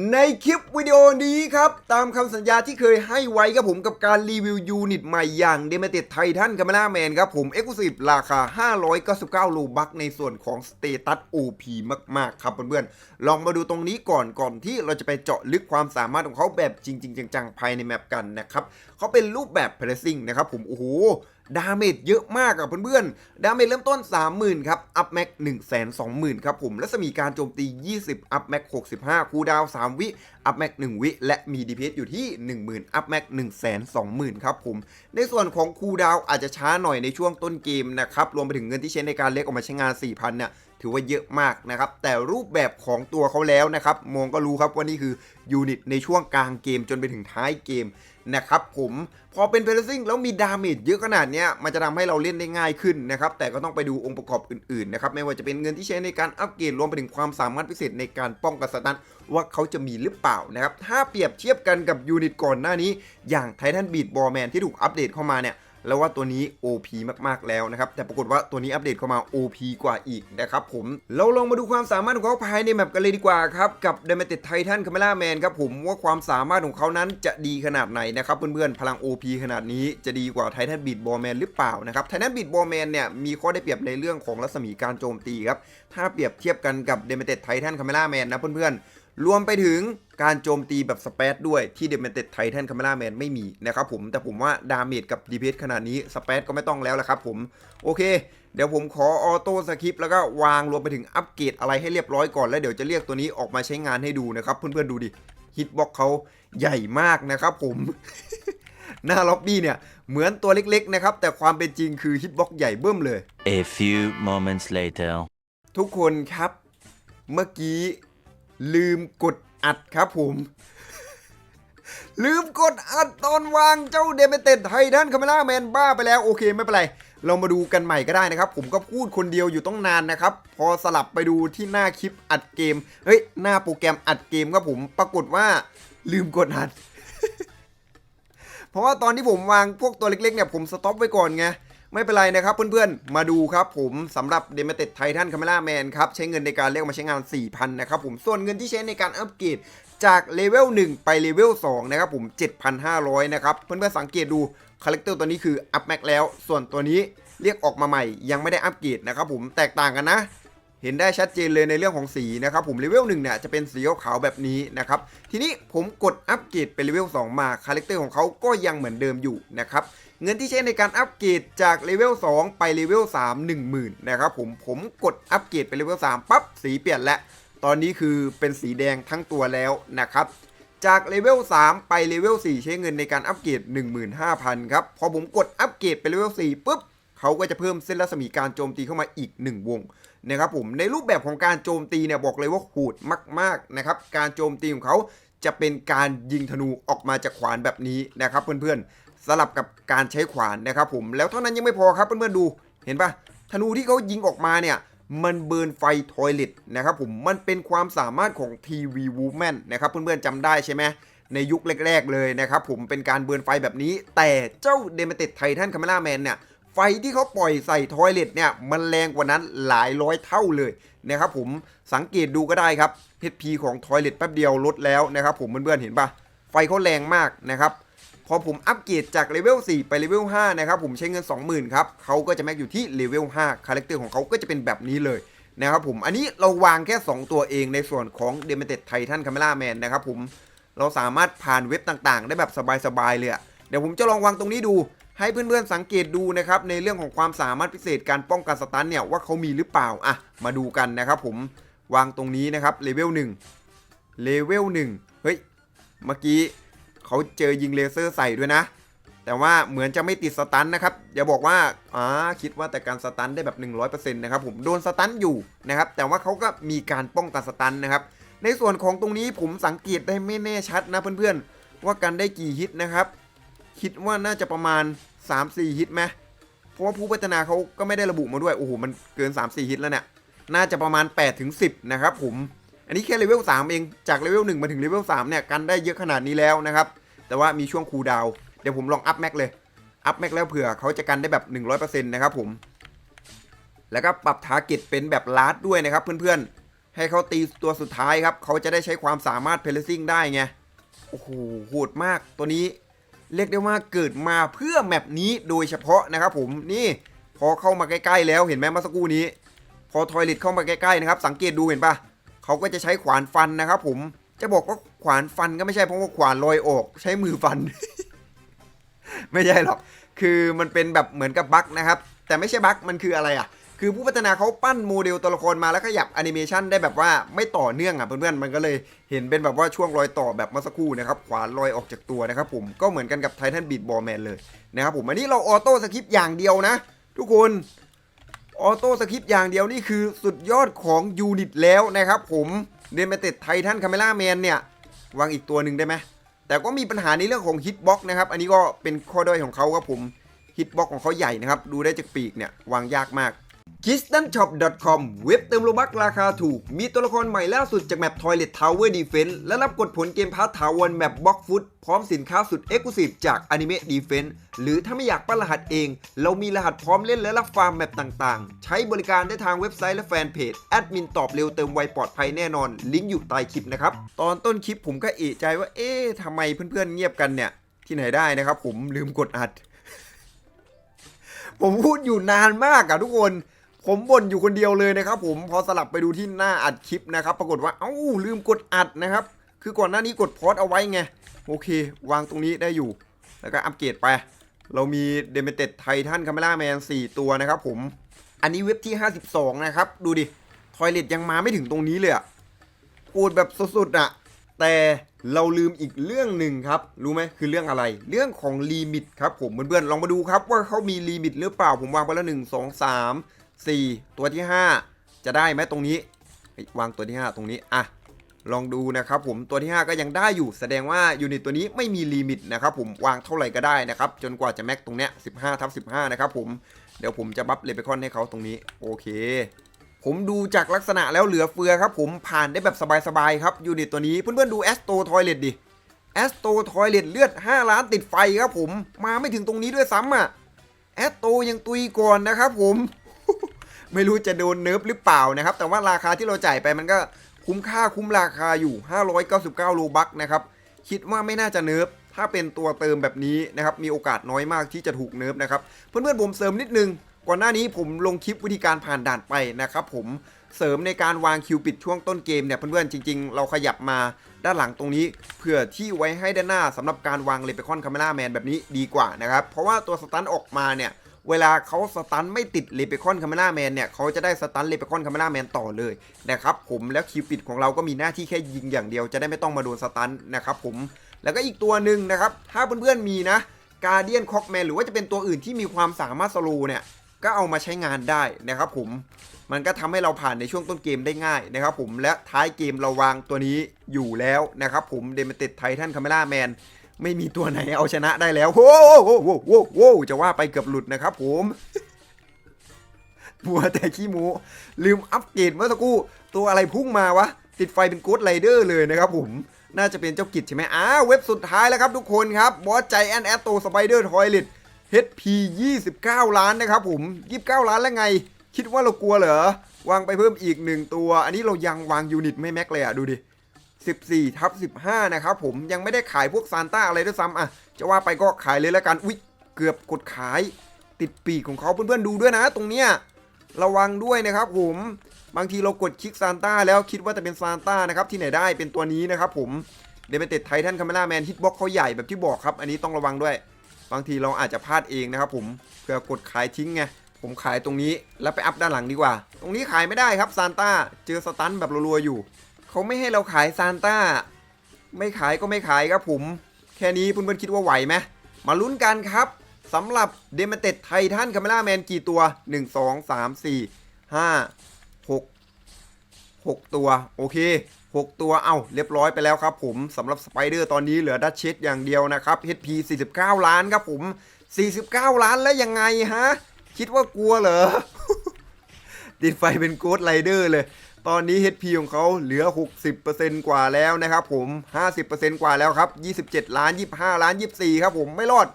ในคลิปวิดีโอนี้ครับ ตามคำสัญญาที่เคยให้ไว้ครับผมกับการรีวิวยูนิตใหม่อย่าง d e m e t e d Titan Camera Man ครับผม Exclusive ราคา 599รูบัคในส่วนของสเตตัส OP มาก ๆ ครับเพื่อนๆ ลองมาดูตรงนี้ก่อนก่อนที่เราจะไปเจาะลึกความสามารถของเขาแบบจริง ๆ จัง ๆ ภายในแมปกันนะครับเขาเป็นรูปแบบ Pressing นะครับผม โอ้โหดาเมจเยอะมากอะเพื่อนๆ ดาเมจเริ่มต้น 30,000 ครับ อัพแม็ก120,000 ครับผมและสมีการโจมตี 20 อัพแม็ก65 คูดาวน์3 วิอัพแม็ก1วิ และมี DPS อยู่ที่ 10,000 อัพแม็ก120,000ครับผม ในส่วนของคูดาวอาจจะช้าหน่อยในช่วงต้นเกมนะครับ รวมไปถึงเงินที่ใช้ในการเล็กออกมาใช้งาน 4,000เนี่ยถือว่าเยอะมากนะครับ แต่รูปแบบของตัวเขาแล้วนะครับ มองก็รู้ครับว่านี่คือยูนิตในช่วงกลางเกมจนไปถึงท้ายเกมนะครับผมพอเป็นเพลซิ่งแล้วมีดาเมจเยอะขนาดนี้มันจะทำให้เราเล่นได้ง่ายขึ้นนะครับ แต่ก็ต้องไปดูองค์ประกอบอื่นๆนะครับ ไม่ว่าจะเป็นเงินที่ใช้ในการอัปเกรดรวมไปถึงความสามารถพิเศษในการป้องกันสตันว่าเขาจะมีหรือเปล่านะครับ ถ้าเปรียบเทียบกันกับยูนิตก่อนหน้านี้ อย่างไททันบีดบอแมนที่ถูกอัปเดตเข้ามาเนี่ยแล้วว่าตัวนี้ OP มากๆแล้วนะครับ แต่ปรากฏว่าตัวนี้อัปเดตเข้ามา OP กว่าอีกนะครับผม เราลองมาดูความสามารถของเขาภายในแมปกันเลยดีกว่าครับ กับ d e m e t e d Titan Camera Man ครับผมว่าความสามารถของเขานั้นจะดีขนาดไหนนะครับเพื่อนๆ พลัง OP ขนาดนี้จะดีกว่า Titan Beat Ball Man หรือเปล่านะครับ Titan Beat Ball Man เนี่ยมีข้อได้เปรียบในเรื่องของรัศมีการโจมตีครับ ถ้าเปรียบเทียบกันกับ d e m e t e d Titan Camera Man นะเพื่อนๆ รวมไปถึงการโจมตีแบบสเปซด้วยที่ d e m e t e d Titan Camera Man ไม่มีนะครับผม แต่ผมว่าดาเมจกับ DPS ขนาดนี้สเปซก็ไม่ต้องแล้วละครับผม โอเค เดี๋ยวผมขอออโต้สคริปต์แล้วก็วางรวมไปถึงอัปเกรดอะไรให้เรียบร้อยก่อน แล้วเดี๋ยวจะเรียกตัวนี้ออกมาใช้งานให้ดูนะครับ เพื่อนๆดูดิฮิตบ็อกเขาใหญ่มากนะครับผมหน้าล็อบบี้เนี่ย เหมือนตัวเล็กๆนะครับ แต่ความเป็นจริงคือฮิตบ็อกใหญ่เบิ่มเลย A few moments later. ทุกคนครับ เมื่อกี้ ลืมกดอัดครับผม ลืมกดอัดตอนวางเจ้าเดเมเต็ดไททันคาเมล่าแมนบ้าไปแล้วโอเคไม่เป็นไร เรามาดูกันใหม่ก็ได้นะครับ ผมก็พูดคนเดียวอยู่ต้องนานนะครับ พอสลับไปดูที่หน้าคลิปอัดเกม เฮ้ย หน้าโปรแกรมอัดเกมครับผมปรากฏว่าลืมกดอัด เพราะว่าตอนที่ผมวางพวกตัวเล็กๆเนี่ยผมสต็อปไว้ก่อนไง ไม่เป็นไรนะครับเพื่อนๆ มาดูครับผมสำหรับ d e m e t e d Titan Camera Man ครับ ใช้เงินในการเรียกมาใช้งาน 4,000 นะครับผมส่วนเงินที่ใช้ในการอัปเกรดจากเลเวล1 ไปเลเวล2นะครับผม 7,500 นะครับ เพื่อนๆ สังเกตดู คาแรคเตอร์ตัวนี้คืออัพแม็กแล้ว ส่วนตัวนี้เรียกออกมาใหม่ ยังไม่ได้อัปเกรดนะครับผมแตกต่างกันนะเห็นได้ชัดเจนเลยในเรื่องของสีนะครับผมเลเวลหนึ่งเนี่ยจะเป็นสีขาวแบบนี้นะครับทีนี้ผมกดอัปเกรดเป็นเลเวล2มาคาแรคเตอร์ของเขาก็ยังเหมือนเดิมอยู่นะครับ เงินที่ใช้ในการอัปเกรดจากเลเวล2 ไปเลเวล3 10,000นะครับผมผมกดอัปเกรดเป็นเลเวล3ปั๊บสีเปลี่ยนแล้ว ตอนนี้คือเป็นสีแดงทั้งตัวแล้วนะครับจากเลเวล3ไปเลเวล4ใช้เงินในการอัปเกรด15,000ครับพอผมกดอัปเกรดไปเลเวล4ปุ๊บเขาก็จะเพิ่มเส้นรัศมีการโจมตีเข้ามาอีก 1 วงนะครับผมในรูปแบบของการโจมตีเนี่ยบอกเลยว่าโหดมากๆนะครับการโจมตีของเขาจะเป็นการยิงธนูออกมาจากขวานแบบนี้นะครับเพื่อนๆ สลับกับการใช้ขวานนะครับผมแล้วเท่านั้นยังไม่พอครับเพื่อนๆดูเห็นปะธนูที่เขายิงออกมาเนี่ยมันเบิร์นไฟทอยเลตนะครับผมมันเป็นความสามารถของทีวีวูแมนนะครับเพื่อนๆจำได้ใช่ไหมในยุคแรก ๆ เลยนะครับผมเป็นการเบิร์นไฟแบบนี้ แต่เจ้าเดมเต็ดไททันคาเมล่าแมนเนี่ยไฟที่เขาปล่อยใส่ทอยเลตเนี่ยมันแรงกว่านั้นหลายร้อยเท่าเลยนะครับผมสังเกตดูก็ได้ครับ HP ของทอยเลตแป๊บเดียวลดแล้วนะครับผมเพื่อนๆเห็นปะไฟเขาแรงมากนะครับ พอผมอัปเกรดจากเลเวล4ไปเลเวล5นะครับผมใช้เงิน 20,000ครับเขาก็จะแม็กอยู่ที่เลเวล5คาแรคเตอร์ของเขาก็จะเป็นแบบนี้เลยนะครับผมอันนี้เราวางแค่ 2 ตัวเองในส่วนของ d e m e t e d Titan Camera Man นะครับผมเราสามารถผ่านเว็บต่างๆ ได้แบบสบายๆเลยเดี๋ยวผมจะลองวางตรงนี้ดูให้เพื่อนๆสังเกตดูนะครับในเรื่องของความสามารถพิเศษการป้องกันสตันเนี่ยว่าเขามีหรือเปล่าอะมาดูกันนะครับผมวางตรงนี้นะครับเลเวล1เลเวล1เฮ้ยเมื่อกี้ เขาเจอยิงเลเซอร์ใส่ด้วยนะ แต่ว่าเหมือนจะไม่ติดสตันนะครับอย่าบอกว่าอ่าคิดว่าแต่การสตันได้แบบ 100%นะครับผมโดนสตันอยู่นะครับแต่ว่าเขาก็มีการป้องกันสตันนะครับในส่วนของตรงนี้ผมสังเกตได้ไม่แน่ชัดนะเพื่อนๆ ว่ากันได้กี่ฮิตนะครับ คิดว่าน่าจะประมาณ 3-4 ฮิตไหมเพราะว่าผู้พัฒนาเขาก็ไม่ได้ระบุมาด้วย โอ้โห มันเกิน 3-4 ฮิตแล้วเนี่ย น่าจะประมาณ 8-10 นะครับผม อันนี้แค่เลเวล3เอง จากเลเวล1มาถึงเลเวล3เนี่ยกันได้เยอะขนาดนี้แล้วนะครับ แต่ว่ามีช่วงคูลดาวเดี๋ยวผมลองอัพแม็กเลย อัพแม็กแล้วเผื่อเขาจะกันได้แบบ 100%นะครับผม แล้วก็ปรับทาร์เก็ตเป็นแบบลาร์ดด้วยนะครับเพื่อนๆ ให้เขาตีตัวสุดท้ายครับ เขาจะได้ใช้ความสามารถเพลซิ่งได้ไง โอ้โหโหดมาก ตัวนี้เรียกได้ว่าเกิดมาเพื่อแมปนี้โดยเฉพาะนะครับผมนี่พอเข้ามาใกล้ๆแล้วเห็นไหมเมื่อสักครู่นี้ พอทอยเลทเข้ามาใกล้ๆนะครับ สังเกตดูเห็นปะ เขาก็จะใช้ขวานฟันนะครับผมจะบอกว่าขวานฟันก็ไม่ใช่เพราะว่าขวานลอยออก ใช้มือฟัน ไม่ใช่หรอกคือมันเป็นแบบเหมือนกับบั๊กนะครับ แต่ไม่ใช่บั๊กมันคืออะไรอะ คือผู้พัฒนาเขาปั้นโมเดลตัวละครมาแล้วขยับแอนิเมชันได้แบบว่าไม่ต่อเนื่องอะเพื่อนๆมันก็เลยเห็นเป็นแบบว่าช่วงรอยต่อแบบเมื่อสักครู่นะครับขวานลอยออกจากตัวนะครับผมก็เหมือนกันกับไททันบีดบอลแมนเลยนะครับผมอันนี้เราออโต้สคริปต์อย่างเดียวนะ ทุกคน ออโต้สคริปต์อย่างเดียวนี่คือสุดยอดของยูนิตแล้วนะครับผมเดนมเต็ดไททันคาเมล่าแมนเนี่ยวางอีกตัวหนึ่งได้ไหมแต่ก็มีปัญหาในเรื่องของฮิตบ็อกนะครับ อันนี้ก็เป็นข้อด้อยของเขาครับผมฮิตบ็อกของเขาใหญ่นะครับ ดูได้จากปีกเนี่ยวางยากมาก k i s t a n s h o p c o m เว็บเติมโลบักราคาถูก มีตัวละครใหม่ล่าสุดจากแมป Toilet Tower Defense และรับกดผลเกมพาร์ทถาวรแมปบล็อกฟุตพร้อมสินค้าสุด Exclusive จาก Anime Defense หรือถ้าไม่อยากปั้นรหัสเอง เรามีรหัสพร้อมเล่นและรับฟาร์มแมปต่างๆ ใช้บริการได้ทางเว็บไซต์และแฟนเพจ แอดมินตอบเร็วเติมไวปลอดภัยแน่นอน ลิงก์อยู่ใต้คลิปนะครับ ตอนต้นคลิปผมก็เอะใจว่า เอ๊ะทำไมเพื่อนๆเงียบกันเนี่ย ที่ไหนได้นะครับผมลืมกดอัด ผมพูดอยู่นานมากอะทุกคน ผมบ่นอยู่คนเดียวเลยนะครับผมพอสลับไปดูที่หน้าอัดคลิปนะครับ ปรากฏว่าเอ้าลืมกดอัดนะครับ คือก่อนหน้านี้กดพอดเอาไว้ไงโอเค วางตรงนี้ได้อยู่ แล้วก็อัปเกรดไป เรามีเดเมเต็ดไททันคาเมล่าแมน4ตัวนะครับผมอันนี้เว็บที่ 52 นะครับ ดูดิ ทอยเลตยังมาไม่ถึงตรงนี้เลยอะปูดแบบสุดๆอะแต่เราลืมอีกเรื่องหนึ่งครับ รู้ไหมคือเรื่องอะไร เรื่องของลิมิตครับผมเพื่อนๆลองมาดูครับว่าเขามีลิมิตหรือเปล่าผมวางไปแล้วหนึ่ง สองสามสี่ตัวที่ห้าจะได้ไหมตรงนี้ วางตัวที่ห้าตรงนี้อะลองดูนะครับผมตัวที่ 5 ก็ยังได้อยู่ แสดงว่ายูนิตตัวนี้ไม่มีลิมิตนะครับผมวางเท่าไหร่ก็ได้นะครับ จนกว่าจะแม็กตรงเนี้ย15ทับ15 นะครับผมเดี๋ยวผมจะบัฟเลเปคอนให้เขาตรงนี้โอเค ผมดูจากลักษณะแล้วเหลือเฟือครับผมผ่านได้แบบสบายๆครับยูนิตตัวนี้เพื่อนๆดูแอสโตทอยเลตดิแอสโตทอยเลตเลือด 5 ล้านติดไฟครับผมมาไม่ถึงตรงนี้ด้วยซ้ำอะแอสโตยังตุยก่อนนะครับผม ไม่รู้จะโดนเนิร์ฟหรือเปล่านะครับ แต่ว่าราคาที่เราจ่ายไปมันก็คุ้มค่าคุ้มราคาอยู่ 599โลบัคนะครับ คิดว่าไม่น่าจะเนิร์ฟถ้าเป็นตัวเติมแบบนี้นะครับ มีโอกาสน้อยมากที่จะถูกเนิร์ฟนะครับ เพื่อนๆผมเสริมนิดนึง ก่อนหน้านี้ผมลงคลิปวิธีการผ่านด่านไปนะครับผมเสริมในการวางคิวปิดช่วงต้นเกมเนี่ยเพื่อนๆจริง ๆ เราขยับมาด้านหลังตรงนี้เผื่อที่ไว้ให้ด้านหน้าสำหรับการวางเลเปคอนคาเมล่าแมนแบบนี้ดีกว่านะครับ เพราะว่าตัวสตันออกมาเนี่ย เวลาเขาสตันไม่ติดเลเปคอนคาเมล่าแมนเนี่ยเขาจะได้สตันเลเปคอนคาเมล่าแมนต่อเลยนะครับผมแล้วคิวปิดของเราก็มีหน้าที่แค่ยิงอย่างเดียวจะได้ไม่ต้องมาโดนสตันนะครับผมแล้วก็อีกตัวหนึ่งนะครับ ถ้าเพื่อนๆมีนะการเดียนคอกแมนหรือว่าจะเป็นตัวอื่นที่มีความสามารถสโลเนี่ยก็เอามาใช้งานได้นะครับผมมันก็ทำให้เราผ่านในช่วงต้นเกมได้ง่ายนะครับผมและท้ายเกมเราวางตัวนี้อยู่แล้วนะครับผมเดมติดไททันคาเมล่าแมน ไม่มีตัวไหนเอาชนะได้แล้วโว้โว้โว้โว้โว้จะว่าไปเกือบหลุดนะครับผมบัวแต่ขี้หมู ลืมอัปเกรดเมื่อสักครู่ ตัวอะไรพุ่งมาวะ ติดไฟเป็นกู๊ดไรเดอร์เลยนะครับผม น่าจะเป็นเจ้ากิจใช่ไหมอ้าเว็บสุดท้ายแล้วครับทุกคนครับ บอสใจแอนแอตโตสไปเดอร์ทอยเลต HP 29 ล้านนะครับผม 29 ล้านแล้วไง คิดว่าเรากลัวเหรอ วางไปเพิ่มอีกหนึ่งตัว อันนี้เรายังวางยูนิตไม่แม็กเลยอะดูดิ 14ทับ15 นะครับผมยังไม่ได้ขายพวกซานต้าอะไรด้วยซ้ำอะจะว่าไปก็ขายเลยแล้วกันอุ๊ยเกือบกดขาย ติดปีกของเขาเพื่อนๆดูด้วยนะ ตรงเนี้ยระวังด้วยนะครับผมบางทีเรากดคลิกซานต้าแล้วคิดว่าจะเป็นซานต้านะครับที่ไหนได้เป็นตัวนี้นะครับผมเดเมเต็ดไททันคาเมล่าแมนฮิตบ็อกเขาใหญ่แบบที่บอกครับ อันนี้ต้องระวังด้วย บางทีเราอาจจะพลาดเองนะครับผมเผื่อกดขายทิ้งไงผมขายตรงนี้แล้วไปอัพด้านหลังดีกว่า ตรงนี้ขายไม่ได้ครับซานต้าเจอสตันแบบรัวๆอยู่ เขาไม่ให้เราขายซานต้า ไม่ขายก็ไม่ขายครับผม แค่นี้เพื่อนๆคิดว่าไหวไหมมาลุ้นกันครับสำหรับเดมเต็ดไททันคาเมล่าแมนกี่ตัว 1 2 3 4 5 6 6 ตัว โอเค 6 ตัวเอ้าเรียบร้อยไปแล้วครับผมสำหรับสไปเดอร์ตอนนี้เหลือดัชเชสอย่างเดียวนะครับ HP 49 ล้านครับผม 49 ล้านแล้วยังไงฮะ คิดว่ากลัวเหรอติดไฟเป็นโกดไรเดอร์เลย ตอนนี้ HP ของเขาเหลือ 60%กว่าแล้วนะครับผม 50%กว่าแล้วครับ 27 ล้าน 25 ล้าน 24 ครับผมไม่รอด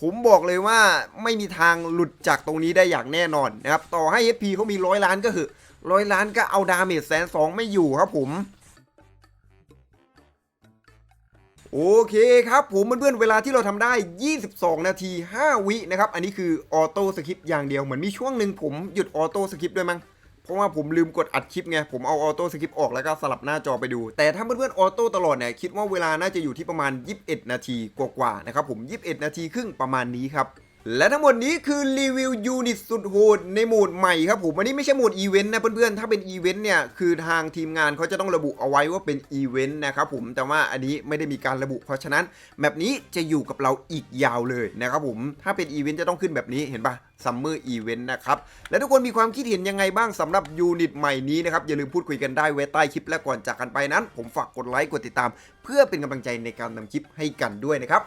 ผมบอกเลยว่าไม่มีทางหลุดจากตรงนี้ได้อย่างแน่นอนนะครับ ต่อให้ HP เขามีร้อยล้านก็คือร้อยล้านก็เอาดาเมจแสนสองไม่อยู่ครับผมโอเคครับผมเพื่อนๆเวลาที่เราทำได้ 22 นาที 5 วินะครับ อันนี้คือออโต้สคริปต์อย่างเดียวเหมือนมีช่วงหนึ่งผมหยุดออโต้สคริปต์ด้วยมั้ง เพราะว่าผมลืมกดอัดคลิปไง ผมเอาออโต้สคริปต์ออกแล้วก็สลับหน้าจอไปดู แต่ถ้าเพื่อนๆออโต้ตลอดเนี่ย คิดว่าเวลาน่าจะอยู่ที่ประมาณ 21 นาทีกว่าๆนะครับผม 21 นาทีครึ่งประมาณนี้ครับ และทั้งหมดนี้คือรีวิวยูนิตสุดโหดในโหมดใหม่ครับผมอันนี้ไม่ใช่โหมดอีเวนต์นะเพื่อนๆ ถ้าเป็นอีเวนต์เนี่ยคือทางทีมงานเขาจะต้องระบุเอาไว้ว่าเป็นอีเวนต์นะครับผมแต่ว่าอันนี้ไม่ได้มีการระบุ เพราะฉะนั้นแบบนี้จะอยู่กับเราอีกยาวเลยนะครับผมถ้าเป็นอีเวนต์จะต้องขึ้นแบบนี้เห็นปะซัมเมอร์อีเวนต์นะครับ และทุกคนมีความคิดเห็นยังไงบ้างสำหรับยูนิตใหม่นี้นะครับ อย่าลืมพูดคุยกันได้ไว้ใต้คลิปและก่อนจากกันไปนั้น ผมฝากกดไลค์กดติดตาม เพื่อเป็นกำลังใจในการนำคลิปให้กันด้วยนะครับ